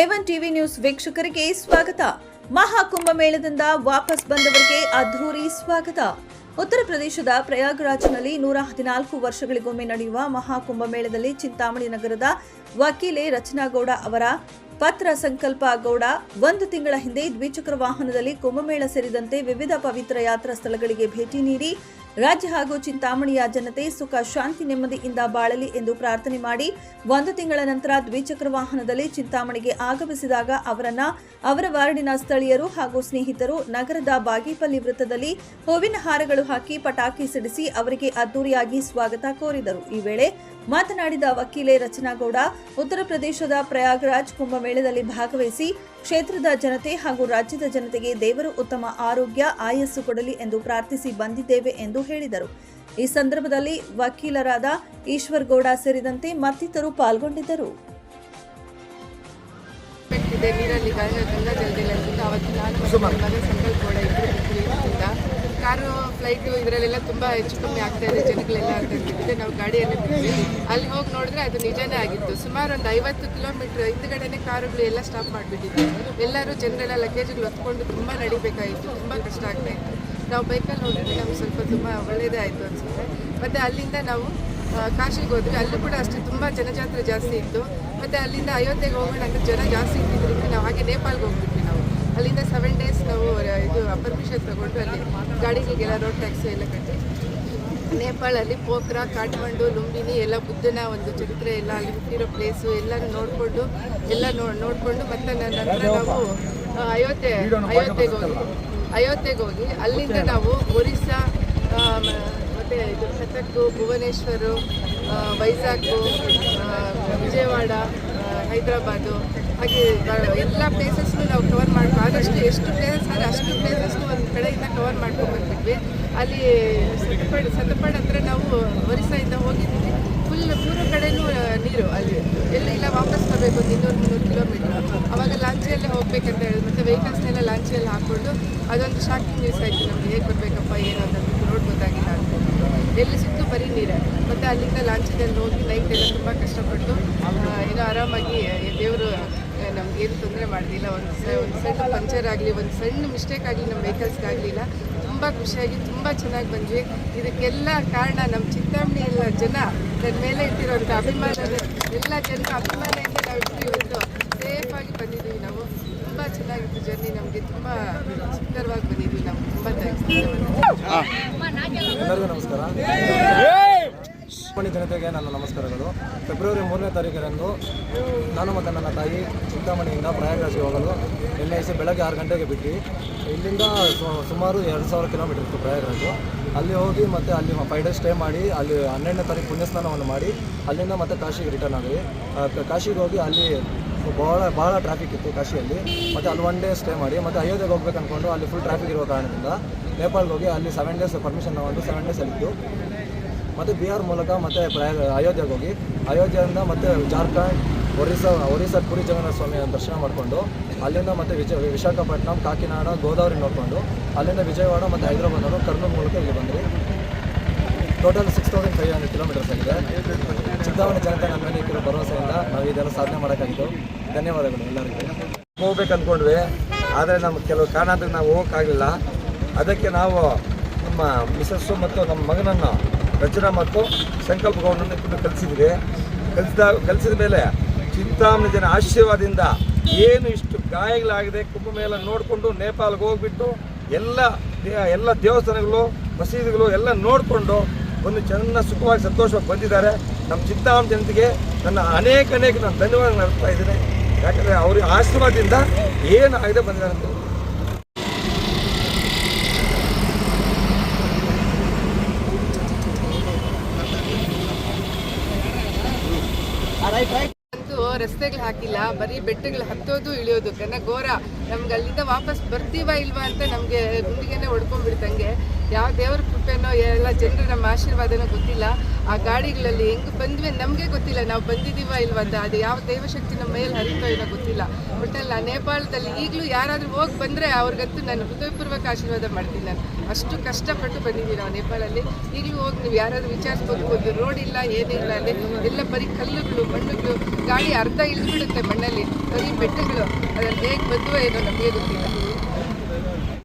A one TV news ವೀಕ್ಷಕರಿಗೆ ಸ್ವಾಗತ. ಮಹಾಕುಂಭಮೇಳದಿಂದ ವಾಪಸ್ ಬಂದವರಿಗೆ ಅದ್ಧೂರಿ ಸ್ವಾಗತ. ಉತ್ತರ ಪ್ರದೇಶದ ಪ್ರಯಾಗ್ರಾಜ್ನಲ್ಲಿ ನೂರ ಹದಿನಾಲ್ಕು ವರ್ಷಗಳಿಗೊಮ್ಮೆ ನಡೆಯುವ ಮಹಾಕುಂಭಮೇಳದಲ್ಲಿ ಚಿಂತಾಮಣಿ ನಗರದ ವಕೀಲೆ ರಚನಾ ಗೌಡ ಅವರ ಪತ್ರ ಸಂಕಲ್ಪ ಗೌಡ ಒಂದು ತಿಂಗಳ ಹಿಂದೆ ದ್ವಿಚಕ್ರ ವಾಹನದಲ್ಲಿ ಕುಂಭಮೇಳ ಸೇರಿದಂತೆ ವಿವಿಧ ಪವಿತ್ರ ಯಾತ್ರಾ ಸ್ಥಳಗಳಿಗೆ ಭೇಟಿ ನೀಡಿ ರಾಜ್ಯ ಹಾಗೂ ಚಿಂತಾಮಣಿಯ ಜನತೆ ಸುಖ, ಶಾಂತಿ, ನೆಮ್ಮದಿಯಿಂದ ಬಾಳಲಿ ಎಂದು ಪ್ರಾರ್ಥನೆ ಮಾಡಿ ಒಂದು ತಿಂಗಳ ನಂತರ ದ್ವಿಚಕ್ರ ವಾಹನದಲ್ಲಿ ಚಿಂತಾಮಣಿಗೆ ಆಗಮಿಸಿದಾಗ ಅವರನ್ನ, ಅವರ ವಾರ್ಡಿನ ಸ್ಥಳೀಯರು ಹಾಗೂ ಸ್ನೇಹಿತರು ನಗರದ ಬಾಗೇಪಲ್ಲಿ ವೃತ್ತದಲ್ಲಿ ಹೂವಿನ ಹಾರಗಳು ಹಾಕಿ ಪಟಾಕಿ ಸಿಡಿಸಿ ಅವರಿಗೆ ಅದ್ದೂರಿಯಾಗಿ ಸ್ವಾಗತ ಕೋರಿದರು. ಈ ವೇಳೆ ಮಾತನಾಡಿದ ವಕೀಲೆ ರಚನಾಗೌಡ, ಉತ್ತರ ಪ್ರದೇಶದ ಪ್ರಯಾಗ್ರಾಜ್ ಕುಂಭಮೇಳದಲ್ಲಿ ಭಾಗವಹಿಸಿ ಕ್ಷೇತ್ರದ ಜನತೆ ಹಾಗೂ ರಾಜ್ಯದ ಜನತೆಗೆ ದೇವರು ಉತ್ತಮ ಆರೋಗ್ಯ, ಆಯಸ್ಸು ಕೊಡಲಿ ಎಂದು ಪ್ರಾರ್ಥಿಸಿ ಬಂದಿದ್ದೇವೆ ಎಂದು ಹೇಳಿದರು. ಈ ಸಂದರ್ಭದಲ್ಲಿ ವಕೀಲರಾದ ಈಶ್ವರ್ ಗೌಡ ಸೇರಿದಂತೆ ಮತ್ತಿತರರು ಪಾಲ್ಗೊಂಡಿದ್ದರು. ಕಾರು ಫ್ಲೈಟು ಇದರಲ್ಲೆಲ್ಲ ತುಂಬ ಹೆಚ್ಚು ಕಮ್ಮಿ ಆಗ್ತಾ ಇದೆ ಜನಗಳೆಲ್ಲ ಅಂತ ಹೇಳ್ತಿದ್ದೆ ನಾವು ಗಾಡಿಯಲ್ಲಿ ಬಿಟ್ವಿ ಅಲ್ಲಿ ಹೋಗಿ ನೋಡಿದ್ರೆ ಅದು ನಿಜನೇ ಆಗಿತ್ತು. ಸುಮಾರು ಒಂದು ಐವತ್ತು ಕಿಲೋಮೀಟರ್ ಹಿಂದ್ಗಡೆನೆ ಕಾರುಗಳು ಎಲ್ಲ ಸ್ಟಾಪ್ ಮಾಡಿಬಿಟ್ಟಿದ್ದೆ ಎಲ್ಲರೂ ಜನರೆಲ್ಲ ಲಗೇಜ್ಗಳು ಹೊತ್ಕೊಂಡು ತುಂಬ ನಡಿಬೇಕಾಯಿತು ತುಂಬ ಕಷ್ಟ ಆಗ್ತಾ ಇತ್ತು. ನಾವು ಬೈಕಲ್ಲಿ ಹೋಗಿದ್ವಿ ನಮ್ಗೆ ಸ್ವಲ್ಪ ತುಂಬ ಒಳ್ಳೆಯದೇ ಆಯಿತು ಅನಿಸುತ್ತೆ. ಮತ್ತು ಅಲ್ಲಿಂದ ನಾವು ಕಾಶಿಗೆ ಹೋದ್ವಿ. ಅಲ್ಲೂ ಕೂಡ ಅಷ್ಟೇ ತುಂಬ ಜನಜಾತ್ರೆ ಜಾಸ್ತಿ ಇತ್ತು. ಮತ್ತು ಅಲ್ಲಿಂದ ಅಯೋಧ್ಯೆಗೆ ಹೋಗೋಣ ಅಂದರೆ ಜನ ಜಾಸ್ತಿ ಇದ್ದಿದ್ದರಿಂದ ನಾವು ಹಾಗೆ ನೇಪಾಲ್ಗೆ ಹೋಗ್ಬಿಟ್ವಿ ನಾವು. ಅಲ್ಲಿಂದ ಸೆವೆನ್ ಡೇಸ್ ನಾವು ಇದು ಪರ್ಮಿಷನ್ ತಗೊಂಡು ಅಲ್ಲಿ ಗಾಡಿಗಳಿಗೆಲ್ಲ ರೋಡ್ ಟ್ಯಾಕ್ಸಿ ಎಲ್ಲ ಕಟ್ಟಿ ನೇಪಾಳಲ್ಲಿ ಪೋಖ್ರಾ, ಕಾಠ್ಮಂಡು, ಲುಂಬಿನಿ ಎಲ್ಲ ಬುದ್ಧನ ಒಂದು ಚರಿತ್ರೆ ಎಲ್ಲ ಅಲ್ಲಿ ಹುಟ್ಟಿರೋ ಪ್ಲೇಸು ಎಲ್ಲನೂ ನೋಡಿಕೊಂಡು, ಎಲ್ಲ ನೋಡಿಕೊಂಡು ಮತ್ತೆ ನನ್ನ ನಂತರ ನಾವು ಅಯೋಧ್ಯೆ ಅಯೋಧ್ಯೆಗೆ ಹೋಗಿ ಅಯೋಧ್ಯೆಗೆ ಹೋಗಿ ಅಲ್ಲಿಂದ ನಾವು ಒರಿಸ್ಸಾ ಮತ್ತೆ ಇದು ಕಟಕ್ ಭುವನೇಶ್ವರು ವೈಜಾಗು ವಿಜಯವಾಡ ಹೈದ್ರಾಬಾದು ಹಾಗೆ ಎಲ್ಲ ಪ್ಲೇಸಸ್ನು ನಾವು ಕವರ್ ಮಾಡ್ಕೊ ಆದಷ್ಟು ಎಷ್ಟು ಪ್ಲೇಸಸ್ ಆದರೆ ಅಷ್ಟು ಪ್ಲೇಸಸ್ನು ಒಂದು ಕಡೆಯಿಂದ ಕವರ್ ಮಾಡ್ಕೊಂಡು ಬಂದ್ಬಿಟ್ವಿ. ಅಲ್ಲಿ ಸತಪಡ್ ಸತಪಡ್ ಹತ್ರ ನಾವು ಒರಿಸ್ಸಾಯಿಂದ ಹೋಗಿದ್ವಿ. ಫುಲ್ ಮೂರು ಕಡೆಯೂ ನೀರು ಅಲ್ಲಿ. ಎಲ್ಲ ಇಲ್ಲ ವಾಪಸ್ ಬರಬೇಕು ಒಂದು ಇನ್ನೂರು ಮುನ್ನೂರು ಕಿಲೋಮೀಟ್ರ್ ಅವಾಗ ಲಾಂಚಿಯಲ್ಲೇ ಹೋಗ್ಬೇಕಂತ ಹೇಳಿದ್ರು ಮತ್ತು ವೆಹಿಕಲ್ಸ್ನೆಲ್ಲ ಲಾಂಚಿಯಲ್ಲಿ ಹಾಕ್ಕೊಂಡು ಅದೊಂದು ಶಾಕಿಂಗ್ ನ್ಯೂಸ್ ಆಯಿತು. ನಮಗೆ ಹೇಗೆ ಬರಬೇಕಪ್ಪ, ಏನು ಅಂತ ರೋಡ್ ಗೊತ್ತಾಗಿಲ್ಲ ಅಂತ. ಎಲ್ಲಿ ಸಿಕ್ತು? ಬರೀ ನೀರೇ. ಮತ್ತು ಅಲ್ಲಿಂದ ಲಾಂಚಿನಲ್ಲಿ ಹೋಗಿ ನೈಟ್ ಎಲ್ಲ ತುಂಬ ಕಷ್ಟಪಟ್ಟು ಏನೋ ಆರಾಮಾಗಿ ದೇವರು ನಮ್ಗೆ ಏನು ತೊಂದರೆ ಮಾಡಲಿಲ್ಲ ಒಂದು ಸ, ಒಂದು ಸಣ್ಣ ಪಂಚರ್ ಆಗಲಿ, ಒಂದು ಸಣ್ಣ ಮಿಸ್ಟೇಕ್ ಆಗಲಿ ನಮ್ಮ ವೆಹಿಕಲ್ಸ್ಗಾಗಲಿಲ್ಲ ತುಂಬ ಖುಷಿಯಾಗಿ, ತುಂಬ ಚೆನ್ನಾಗಿ ಬಂದ್ವಿ. ಇದಕ್ಕೆಲ್ಲ ಕಾರಣ ನಮ್ಮ ಚಿಂತಾಮಣಿ ಎಲ್ಲ ಜನ. ನನ್ನ ಮೇಲೆ ಇಟ್ಟಿರೋಂಥ ಅಭಿಮಾನ ಎಲ್ಲ ಜನ ಅಭಿಮಾನದಿಂದ ನಾವು ಇವತ್ತು ಸೇಫಾಗಿ ಬಂದಿದ್ದೀವಿ ನಾವು. ಚೆನ್ನಾಗಿತ್ತು ಜರ್ನಿ ನಮಗೆ ತುಂಬ ಸುಂದರವಾಗಿ ಬಂದಿದ್ವಿ ನಾವು ತುಂಬ ಎಲ್ಲರಿಗೂ ನಮಸ್ಕಾರ. ಚಿಂತಾಮಣಿ ಜನತೆಗೆ ನನ್ನ ನಮಸ್ಕಾರಗಳು. ಫೆಬ್ರವರಿ ಮೂರನೇ ತಾರೀಕಿನಂದು ನಾನು ಮತ್ತು ನನ್ನ ತಾಯಿ ಚಿಂತಾಮಣಿಯಿಂದ ಪ್ರಯಾಗರಾಜ್ಗೆ ಹೋಗಲು ನಿನ್ನೆ ಎಸಿ ಬೆಳಗ್ಗೆ ಆರು ಗಂಟೆಗೆ ಬಿಟ್ಟು ಇಲ್ಲಿಂದ ಸುಮಾರು ಎರಡು ಸಾವಿರ ಕಿಲೋಮೀಟರ್ ಇತ್ತು ಪ್ರಯಾಗರಾಜು. ಅಲ್ಲಿ ಹೋಗಿ ಮತ್ತು ಅಲ್ಲಿ ಫೈವ್ ಡೇಸ್ ಸ್ಟೇ ಮಾಡಿ, ಅಲ್ಲಿ ಹನ್ನೆರಡನೇ ತಾರೀಕು ಪುಣ್ಯಸ್ನಾನವನ್ನು ಮಾಡಿ, ಅಲ್ಲಿಂದ ಮತ್ತೆ ಕಾಶಿಗೆ ರಿಟರ್ನ್ ಕ- ಕಾಶಿಗೆ ಹೋಗಿ ಅಲ್ಲಿ ಭಾಳ ಭಾಳ ಟ್ರಾಫಿಕ್ ಇತ್ತು ಕಾಶಿಯಲ್ಲಿ. ಮತ್ತು ಅಲ್ಲಿ ಒನ್ ಡೇ ಸ್ಟೇ ಮಾಡಿ, ಮತ್ತು ಅಯೋಧ್ಯೆಗೆ ಹೋಗ್ಬೇಕು ಅಂದ್ಕೊಂಡು ಅಲ್ಲಿ ಫುಲ್ ಟ್ರಾಫಿಕ್ ಇರೋ ಕಾರಣದಿಂದ ನೇಪಾಳ್ಗೆ ಹೋಗಿ ಅಲ್ಲಿ ಸೆವೆನ್ ಡೇಸ್ ಪರ್ಮಿಷನ್ ತಗೊಂಡು ಸೆವೆನ್ ಡೇಸ್ ಅಲ್ಲಿತ್ತು ಮತ್ತು ಬಿಹಾರ್ ಮೂಲಕ ಮತ್ತು ಅಯೋಧ್ಯೆಗೆ ಹೋಗಿ, ಅಯೋಧ್ಯೆಯಿಂದ ಮತ್ತೆ ಜಾರ್ಖಂಡ್, ಒರಿಸ್ಸಾ ಒರಿಸ್ಸಾ ಪುರಿ ಜಗನ್ನಾಥ ಸ್ವಾಮಿ ದರ್ಶನ ಮಾಡಿಕೊಂಡು, ಅಲ್ಲಿಂದ ಮತ್ತೆ ವಿಜಯ ವಿಶಾಖಪಟ್ಟಣಂ ಕಾಕಿನಾಡ, ಗೋದಾವರಿ ನೋಡಿಕೊಂಡು, ಅಲ್ಲಿಂದ ವಿಜಯವಾಡ ಮತ್ತು ಹೈದರಾಬಾದ್ ಕರ್ನೂಲ್ ಮೂಲಕ ಇಲ್ಲಿ ಬಂದ್ರಿ. Total six thousand five hundred kilometres ಆಗಿದೆ. ಚಿಂತಾಮಣಿ ಜನತೆ ನಮ್ಮ ಮೇಲೆ ಇಟ್ಟಿರೋ ಭರವಸೆಯಿಂದ ನಾವು ಇದೆಲ್ಲ ಸಾಧನೆ ಮಾಡೋಕ್ಕಾಗಿದ್ದು. ಧನ್ಯವಾದಗಳು ಎಲ್ಲರಿಗೂ. ಹೋಗ್ಬೇಕು ಅಂದ್ಕೊಂಡ್ವಿ ಆದರೆ ನಮ್ಮ ಕೆಲವು ಕಾರಣದಿಂದ ನಾವು ಹೋಗೋಕ್ಕಾಗಲಿಲ್ಲ. ಅದಕ್ಕೆ ನಾವು ನಮ್ಮ ಮಿಸಸ್ಸು ಮತ್ತು ನಮ್ಮ ಮಗನನ್ನು ರಚನಾ ಮತ್ತು ಸಂಕಲ್ಪ ಗೌಡನ್ನು ಇಟ್ಟು ಕಲಿಸಿದ್ವಿ ಕಲಿಸಿದ ಕಲಿಸಿದ ಮೇಲೆ ಚಿಂತಾಮಣಿ ಜನ ಆಶೀರ್ವಾದದಿಂದ ಏನು ಇಷ್ಟು ಗಾಯಗಳಾಗಿದೆ, ಕುಂಭಮೇಳ ನೋಡಿಕೊಂಡು ನೇಪಾಲ್ಗೆ ಹೋಗ್ಬಿಟ್ಟು ಎಲ್ಲ ಎಲ್ಲ ದೇವಸ್ಥಾನಗಳು, ಮಸೀದಿಗಳು ಎಲ್ಲ ನೋಡಿಕೊಂಡು ಒಂದು ಚೆನ್ನ ಸುಖವಾಗಿ ಸಂತೋಷವಾಗಿ ಬಂದಿದ್ದಾರೆ. ನಮ್ಮ ಚಿಂತಾಮ ಜನತೆಗೆ ನನ್ನ ಅನೇಕ ಅನೇಕ ನಾನು ಧನ್ಯವಾದ ನಡೆಸ್ತಾ ಇದ್ದೇನೆ. ಯಾಕಂದರೆ ಅವ್ರ ಆಶೀರ್ವಾದದಿಂದ ಏನು ಆಗಿದೆ ಬಂದಿದ್ದಾರೆ ಅಂತ ರಸ್ತೆಗಳು ಹಾಕಿಲ್ಲ, ಬರೀ ಬೆಟ್ಟಗಳು ಹತ್ತೋದು ಇಳಿಯೋದು. ಕನ್ನ ಘೋರ, ನಮ್ಗೆ ಅಲ್ಲಿಂದ ವಾಪಸ್ ಬರ್ತೀವಾ ಇಲ್ವಾ ಅಂತ ನಮಗೆ ಗುಂಡಿಗೆನೆ ಹೊಡ್ಕೊಂಡ್ಬಿಡ್ತಂಗೆ. ಯಾವ ದೇವ್ರ ಕೃಪೆನೋ, ಎಲ್ಲ ಜನರು ನಮ್ಮ ಆಶೀರ್ವಾದನೋ ಗೊತ್ತಿಲ್ಲ. ಆ ಗಾಡಿಗಳಲ್ಲಿ ಹೆಂಗ್ ಬಂದ್ವಿ ನಮಗೆ ಗೊತ್ತಿಲ್ಲ. ನಾವು ಬಂದಿದ್ದೀವ ಇಲ್ವಾ ಅದು ಯಾವ ದೈವಶಕ್ತಿ ನಮ್ಮ ಮೇಲೆ ಹರಿತೋ ಏನೋ ಗೊತ್ತಿಲ್ಲ. ಒಟ್ಟಲ್ಲಿ ನೇಪಾಳದಲ್ಲಿ ಈಗಲೂ ಯಾರಾದರೂ ಹೋಗಿ ಬಂದರೆ ಅವ್ರಿಗಂತೂ ನಾನು ಹೃದಯಪೂರ್ವಕ ಆಶೀರ್ವಾದ ಮಾಡ್ತೀನಿ ನಾನು. ಅಷ್ಟು ಕಷ್ಟಪಟ್ಟು ಬಂದಿದ್ದೀವಿ ನಾವು ನೇಪಾಳಲ್ಲಿ. ಈಗಲೂ ಹೋಗಿ ನೀವು ಯಾರಾದ್ರೂ ವಿಚಾರಿಸ್ಬೋದು ರೋಡ್ ಇಲ್ಲ ಏನಿಲ್ಲ ಅಲ್ಲಿ ಎಲ್ಲ ಬರೀ ಕಲ್ಲುಗಳು, ಮಣ್ಣುಗಳು ಗಾಡಿ ಅರ್ಧ ಇಳಿದ್ಬಿಡುತ್ತೆ ಮಣ್ಣಲ್ಲಿ. ಬರೀ ಬೆಟ್ಟಗಳು. ಅದ್ರಲ್ಲಿ ಹೇಗೆ ಬಂದುವ ಏನೋ ನಮಗೆ ಗೊತ್ತಿಲ್ಲ.